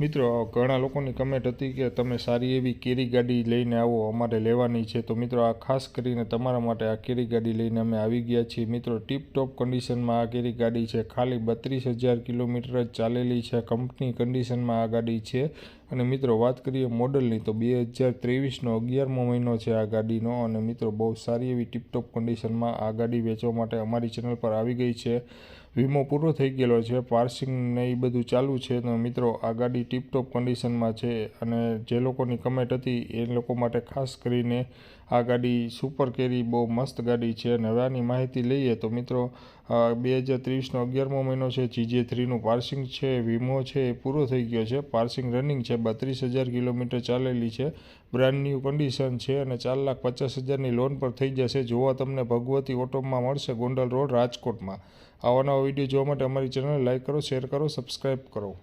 મિત્રો, ઘણા લોકોની કમેન્ટ હતી કે તમે સારી એવી કેરી ગાડી લઈને આવો, અમારે લેવાની છે. તો મિત્રો, આ ખાસ કરીને તમારા માટે આ કેરી ગાડી લઈને અમે આવી ગયા છીએ. મિત્રો ટીપ ટોપ કન્ડિશનમાં આ કેરી ગાડી છે. ખાલી બત્રીસ હજાર કિલોમીટર જ ચાલેલી છે. કંપની કન્ડિશનમાં આ ગાડી છે. અને મિત્રો, વાત કરીએ મોડલની, તો બે હજાર ત્રેવીસનો અગિયારમો મહિનો છે આ ગાડીનો અને મિત્રો, બહુ સારી એવી ટીપટોપ કન્ડિશનમાં આ ગાડી વેચવા માટે અમારી ચેનલ પર આવી ગઈ છે. વીમો પૂરો થઈ ગયેલો છે પાર્સિંગ ને એ બધું ચાલુ છે, તો મિત્રો, આ ગાડી ટીપટોપ કન્ડિશનમાં છે અને જે લોકોની કમેન્ટ હતી, એ લોકો માટે ખાસ કરીને આ ગાડી સુપર કેરી બહુ મસ્ત ગાડી છે અને હવે આની માહિતી લઈએ, તો મિત્રો બે હજાર ત્રેવીસનો અગિયારમો મહિનો છે જીજે થ્રીનું પાર્સિંગ છે, વીમો છે, એ પૂરો થઈ ગયો છે પાર્સિંગ રનિંગ છે બત્રીસ હજાર કિલોમીટર ચાલેલી છે. બ્રાન્ડ ન્યૂ કન્ડિશન છે અને ચાર લાખ પચાસ હજારની લોન પર થઈ જશે. જોવા તમને ભગવતી ઓટોમાં મળશે ગોંડલ રોડ રાજકોટમાં. આવા નવા વીડિયો જોવા માટે અમારી ચેનલ લાઇક કરો શેર કરો સબસ્ક્રાઈબ કરો.